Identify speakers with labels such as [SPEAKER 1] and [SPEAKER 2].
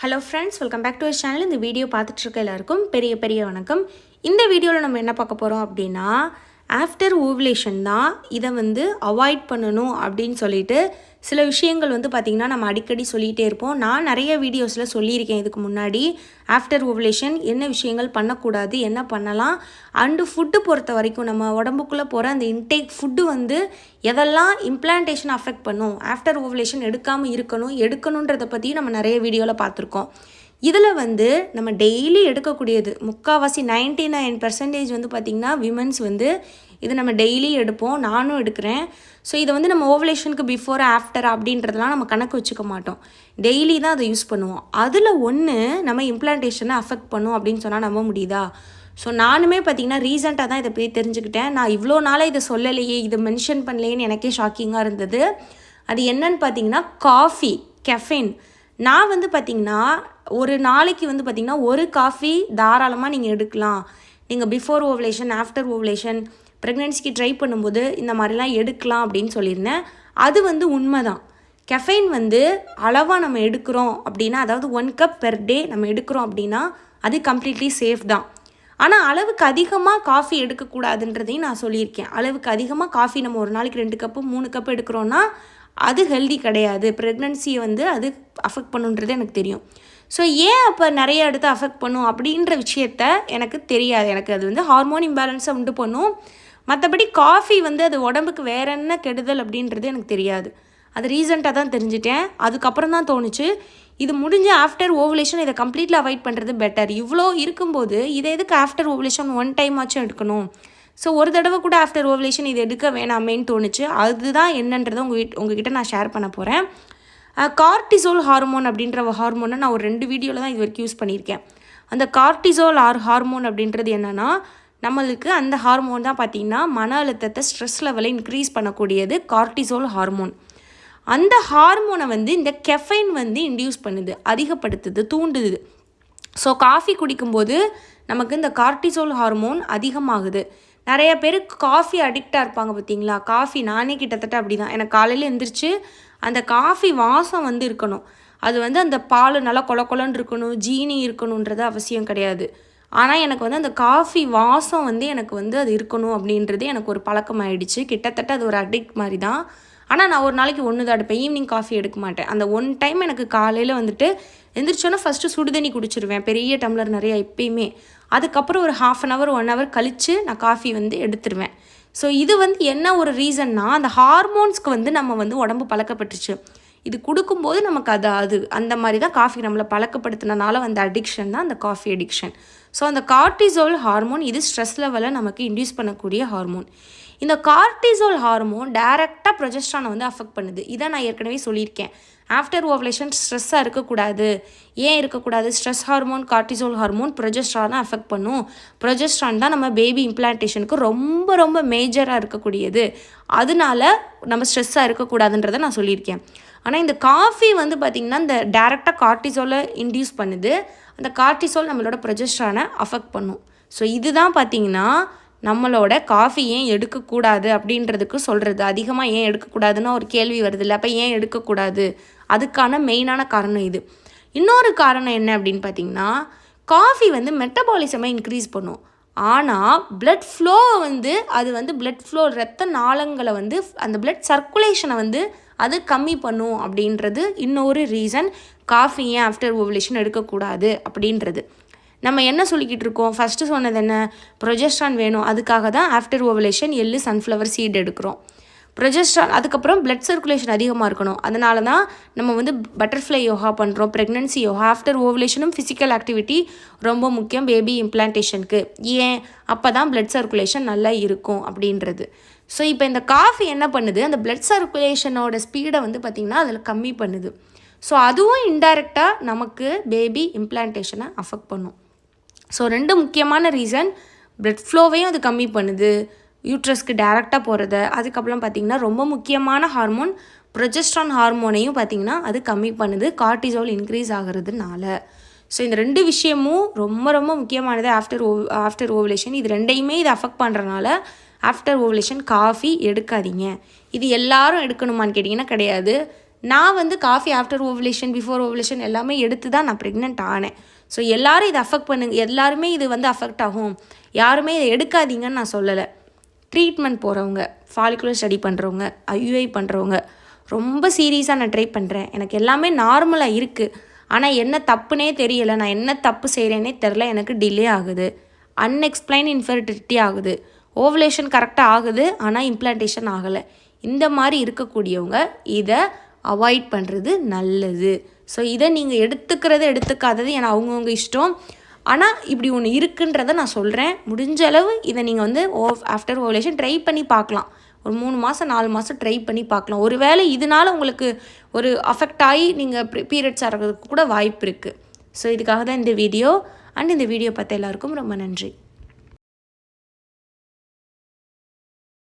[SPEAKER 1] Hello friends welcome back to our channel இந்த video பார்த்துட்ருக்க எல்லாருக்கும் பெரிய பெரிய வணக்கம். இந்த வீடியோவில் நம்ம என்ன பார்க்க போகிறோம் அப்படின்னா ஆஃப்டர் ஓவிலேஷன் தான் இதை வந்து அவாய்ட் பண்ணணும் அப்படின்னு சொல்லிட்டு சில விஷயங்கள் வந்து பார்த்திங்கன்னா நம்ம அடிக்கடி சொல்லிகிட்டே இருப்போம். நான் நிறைய வீடியோஸில் சொல்லியிருக்கேன் இதுக்கு முன்னாடி. ஆஃப்டர் ஓவுலேஷன் என்ன விஷயங்கள் பண்ணக்கூடாது என்ன பண்ணலாம்? அண்டு ஃபுட்டு பொறுத்த வரைக்கும் நம்ம உடம்புக்குள்ளே போகிற அந்த இன்டேக் ஃபுட்டு வந்து எதெல்லாம் இம்ப்ளான்டேஷன் அஃபெக்ட் பண்ணும்? ஆஃப்டர் ஓவுலேஷன் எடுக்காமல் இருக்கணும் எடுக்கணுன்றதை பற்றி நம்ம நிறைய வீடியோவில் பார்த்துருக்கோம். இதில் வந்து நம்ம டெய்லி எடுக்கக்கூடியது முக்கால்வாசி நைன்டி நைன் பர்சன்டேஜ் வந்து பார்த்திங்கன்னா விமன்ஸ் வந்து இது நம்ம டெய்லி எடுப்போம் நானும் எடுக்கிறேன். ஸோ இதை வந்து நம்ம ஓவலேஷனுக்கு பிஃபோர் ஆஃப்டர் அப்படின்றதெல்லாம் நம்ம கணக்கு வச்சுக்க மாட்டோம். டெய்லி தான் அதை யூஸ் பண்ணுவோம். அதில் ஒன்று நம்ம இம்ப்ளான்டேஷனை அஃபெக்ட் பண்ணும் அப்படின்னு சொன்னால் நம்ப முடியுதா? ஸோ நானுமே பார்த்தீங்கன்னா ரீசெண்டாக தான் இதை போய் தெரிஞ்சுக்கிட்டேன். நான் இவ்வளோ நாளாக இதை சொல்லலையே இதை மென்ஷன் பண்ணலையேன்னு எனக்கே ஷாக்கிங்காக இருந்தது. அது என்னன்னு பார்த்தீங்கன்னா காஃபி கெஃபைன் நான் வந்து பார்த்திங்கன்னா ஒரு நாளைக்கு வந்து பார்த்திங்கன்னா ஒரு காஃபி தாராளமாக நீங்கள் எடுக்கலாம். நீங்கள் பிஃபோர் ஓவலேஷன் ஆஃப்டர் ஓவலேஷன் ப்ரெக்னென்சிக்கு ட்ரை பண்ணும்போது இந்த மாதிரிலாம் எடுக்கலாம் அப்படின்னு சொல்லியிருந்தேன். அது வந்து உண்மை தான் கெஃபைன் வந்து அளவாக நம்ம எடுக்கிறோம் அப்படின்னா அதாவது ஒன் கப் பெர் டே நம்ம எடுக்கிறோம் அப்படின்னா அது கம்ப்ளீட்லி சேஃப் தான். ஆனால் அளவுக்கு அதிகமாக காஃபி எடுக்கக்கூடாதுன்றதையும் நான் சொல்லியிருக்கேன். அளவுக்கு அதிகமாக காஃபி நம்ம ஒரு நாளைக்கு ரெண்டு கப்பு மூணு கப் எடுக்கிறோன்னா அது ஹெல்தி கிடையாது. ப்ரெக்னன்சியை வந்து அது அஃபெக்ட் பண்ணுன்றது எனக்கு தெரியும். ஸோ ஏன் அப்போ நிறைய எடுத்து அஃபெக்ட் பண்ணும் அப்படின்ற விஷயத்த எனக்கு தெரியாது. எனக்கு அது வந்து ஹார்மோன் இம்பேலன்ஸை உண்டு பண்ணும். மற்றபடி காஃபி வந்து அது உடம்புக்கு வேற என்ன கெடுதல் அப்படின்றது எனக்கு தெரியாது. அது ரீசெண்டாக தான் தெரிஞ்சிட்டேன். அதுக்கப்புறம் தான் தோணுச்சு. இது முடிஞ்ச ஆஃப்டர் ஓவலேஷன் இதை கம்ப்ளீட்லி அவாய்ட் பண்ணுறது பெட்டர் இவ்வளோ இருக்கும்போது இதை எதுக்கு ஆஃப்டர் ஓவலேஷன் ஒன் டைம் ஆச்சும் எடுக்கணும்? ஸோ ஒரு தடவை கூட ஆஃப்டர் ஓவலேஷன் இது எடுக்க வேணாமேன்னு தோணுச்சு. அதுதான் என்னன்றதை உங்கள் வீட் உங்ககிட்ட நான் ஷேர் பண்ண போகிறேன் கார்டிசோல் ஹார்மோன் அப்படின்ற ஹார்மோனை நான் ஒரு ரெண்டு வீடியோவில் தான் இது வரைக்கும் யூஸ் பண்ணியிருக்கேன். அந்த கார்டிசோல் ஆர் ஹார்மோன் அப்படின்றது என்னென்னா நம்மளுக்கு அந்த ஹார்மோன் தான் பார்த்திங்கன்னா மன அழுத்தத்தை ஸ்ட்ரெஸ் லெவலை இன்க்ரீஸ் பண்ணக்கூடியது கார்டிசோல் ஹார்மோன் அந்த ஹார்மோனை வந்து இந்த கெஃபைன் வந்து இன்டியூஸ் பண்ணுது அதிகப்படுத்துது தூண்டுது. ஸோ காஃபி குடிக்கும்போது நமக்கு இந்த கார்டிசோல் ஹார்மோன் அதிகமாகுது. நிறைய பேர் காஃபி அடிக்டாக இருப்பாங்க பார்த்தீங்களா? காஃபி நானே கிட்டத்தட்ட அப்படி தான் எனக்கு காலையில் எழுந்திரிச்சு அந்த காஃபி வாசம் வந்து இருக்கணும். அது வந்து அந்த பால் நல்லா கொல கொலன்னு இருக்கணும் ஜீனி இருக்கணுன்றது அவசியம் கிடையாது. ஆனால் எனக்கு வந்து அந்த காஃபி வாசம் வந்து எனக்கு வந்து அது இருக்கணும் அப்படின்றது எனக்கு ஒரு பழக்கமாயிடுச்சு. கிட்டத்தட்ட அது ஒரு அடிக்ட் மாதிரி தான் ஆனால் நான் ஒரு நாளைக்கு ஒன்று தான் எடுப்பேன். ஈவினிங் காஃபி எடுக்க மாட்டேன். அந்த ஒன் டைம் எனக்கு காலையில் வந்துட்டு எந்திரிச்சோன்னா ஃபஸ்ட்டு சுடுதண்ணி குடிச்சிருவேன். பெரிய டம்ளர் நிறையா எப்பயுமே. அதுக்கப்புறம் ஒரு half an hour one hour கழித்து நான் காஃபி வந்து எடுத்துருவேன். ஸோ இது வந்து என்ன ஒரு ரீசன்னா அந்த ஹார்மோன்ஸ்க்கு வந்து நம்ம வந்து உடம்பு பழக்கப்பட்டுச்சு. இது கொடுக்கும்போது நமக்கு அது அது அந்த மாதிரி தான் காஃபி நம்மளை பழக்கப்படுத்தினால வந்த அடிக்ஷன் தான் அந்த காஃபி அடிக்ஷன் ஸோ அந்த கார்டிசோல் ஹார்மோன் இது ஸ்ட்ரெஸ் லெவலை நமக்கு இன்டியூஸ் பண்ணக்கூடிய ஹார்மோன் இந்த கார்டிசோல் ஹார்மோன் டைரெக்டாக ப்ரொஜெஸ்ட்ரானை வந்து அஃபெக்ட் பண்ணுது. இதை நான் ஏற்கனவே சொல்லியிருக்கேன். ஆஃப்டர் ஓவலேஷன் ஸ்ட்ரெஸ்ஸாக இருக்கக்கூடாது. ஏன் இருக்கக்கூடாது? ஸ்ட்ரெஸ் ஹார்மோன் கார்டிசோல் ஹார்மோன் ப்ரொஜெஸ்ட்ரானை அஃபெக்ட் பண்ணும். ப்ரொஜெஸ்ட்ரான் தான் நம்ம பேபி இம்ப்ளான்டேஷனுக்கு ரொம்ப ரொம்ப மேஜராக இருக்கக்கூடியது. அதனால நம்ம ஸ்ட்ரெஸ்ஸாக இருக்கக்கூடாதுன்றதை நான் சொல்லியிருக்கேன். ஆனால் இந்த காஃபி வந்து பார்த்திங்கன்னா இந்த டேரெக்டாக கார்டிசோலை இன்டியூஸ் பண்ணுது. அந்த கார்டிசோல் நம்மளோட ப்ரொஜெஸ்ட்ரானை அஃபெக்ட் பண்ணும். ஸோ இதுதான் பார்த்திங்கன்னா நம்மளோட காஃபி ஏன் எடுக்கக்கூடாது அப்படின்றதுக்கு சொல்கிறது அதிகமாக ஏன் எடுக்கக்கூடாதுன்னு ஒரு கேள்வி வருது இல்லை அப்போ ஏன் எடுக்கக்கூடாது? அதுக்கான மெயினான காரணம் இது. இன்னொரு காரணம் என்ன அப்படின்னு பார்த்தீங்கன்னா காஃபி வந்து மெட்டபாலிசமை இன்க்ரீஸ் பண்ணும். ஆனால் பிளட் ஃப்ளோ வந்து அது வந்து பிளட் ஃப்ளோ ரத்த நாளங்களை வந்து அந்த பிளட் சர்க்குலேஷனை வந்து அது கம்மி பண்ணும் அப்படின்றது இன்னொரு ரீசன் காஃபி ஏன் ஆஃப்டர் ஓவலேஷன் எடுக்கக்கூடாது அப்படின்றது. நம்ம என்ன சொல்லிக்கிட்டு இருக்கோம்? ஃபஸ்ட்டு சொன்னது என்ன? ப்ரொஜெஸ்ட்ரான் வேணும். அதுக்காக தான் ஆஃப்டர் ஓவலேஷன் எள்ளு சன்ஃப்ளவர் சீட் எடுக்கிறோம். ப்ரொஜெஸ்ட்ரான் அதுக்கப்புறம் பிளட் சர்க்குலேஷன் அதிகமாக இருக்கணும். அதனால தான் நம்ம வந்து பட்டர்ஃப்ளை யோகா பண்ணுறோம் ப்ரெக்னென்சி யோகா ஆஃப்டர் ஓவலேஷனும் ஃபிசிக்கல் ஆக்டிவிட்டி ரொம்ப முக்கியம் பேபி இம்ப்ளான்டேஷனுக்கு ஏன்? அப்போ தான் பிளட் சர்க்குலேஷன் நல்லா இருக்கும் அப்படின்றது. ஸோ இப்போ இந்த காஃபி என்ன பண்ணுது? அந்த பிளட் சர்க்குலேஷனோட ஸ்பீடை வந்து பார்த்திங்கன்னா அதில் கம்மி பண்ணுது. ஸோ அதுவும் இன்டைரக்டாக நமக்கு பேபி இம்ப்ளான்டேஷனை அஃபெக்ட் பண்ணும். ஸோ ரெண்டு முக்கியமான ரீசன் பிளட் ஃப்ளோவையும் அது கம்மி பண்ணுது. யூட்ரஸ்க்கு டேரெக்டாக போகிறது அதுக்கப்புறம் பார்த்திங்கன்னா ரொம்ப முக்கியமான ஹார்மோன் ப்ரொஜெஸ்ட்ரான் ஹார்மோனையும் பார்த்திங்கன்னா அது கம்மி பண்ணுது கார்டிசோல் இன்க்ரீஸ் ஆகிறதுனால. ஸோ இந்த ரெண்டு விஷயமும் ரொம்ப ரொம்ப முக்கியமானது ஆஃப்டர் ஓ ஆஃப்டர் ஓவலேஷன் இது ரெண்டையுமே இது அஃபெக்ட் பண்ணுறனால ஆஃப்டர் ஓவலேஷன் காஃபி எடுக்காதீங்க. இது எல்லாரும் எடுக்கணுமான்னு கேட்டிங்கன்னா கிடையாது. நான் வந்து coffee after ovulation before ovulation எல்லாமே எடுத்து தான் நான் ப்ரெக்னென்ட் ஆனேன். ஸோ எல்லாரும் இதை அஃபெக்ட் பண்ணுங்க எல்லாருமே இது வந்து அஃபெக்ட் ஆகும். யாருமே இதை எடுக்காதீங்கன்னு நான் சொல்லலை. ட்ரீட்மெண்ட் போகிறவங்க ஃபாலிகுலர் ஸ்டடி பண்ணுறவங்க ஐயுஐ பண்ணுறவங்க ரொம்ப சீரியஸாக நான் ட்ரை பண்ணுறேன் எனக்கு எல்லாமே நார்மலாக இருக்குது ஆனால் என்ன தப்புனே தெரியலை. நான் என்ன தப்பு செய்கிறேனே தெரில எனக்கு டிலே ஆகுது. அன்எக்ஸ்பிளைன் இன்ஃபர்டிலிட்டி ஆகுது. ஓவலேஷன் கரெக்டாக ஆகுது. ஆனால் இம்ப்ளான்டேஷன் ஆகலை. இந்த மாதிரி இருக்கக்கூடியவங்க இதை அவாய்ட் பண்ணுறது நல்லது. ஸோ இதை நீங்கள் எடுத்துக்கிறது எடுத்துக்காதது ஏன்னா அவங்கவுங்க இஷ்டம். ஆனால் இப்படி ஒன்று இருக்குன்றதை நான் சொல்கிறேன் முடிஞ்ச அளவு இதை நீங்கள் வந்து ஓ ஆஃப்டர் ஓவலேஷன் ட்ரை பண்ணி பார்க்கலாம். ஒரு மூணு மாதம் நாலு மாதம் ட்ரை பண்ணி பார்க்கலாம். ஒருவேளை இதனால உங்களுக்கு ஒரு அஃபெக்ட் ஆகி நீங்கள் பீரியட்ஸ் ஆகிறதுக்கு கூட வாய்ப்பு இருக்குது ஸோ இதுக்காக தான் இந்த வீடியோ அண்ட் இந்த வீடியோ பார்த்த எல்லாருக்கும் ரொம்ப நன்றி.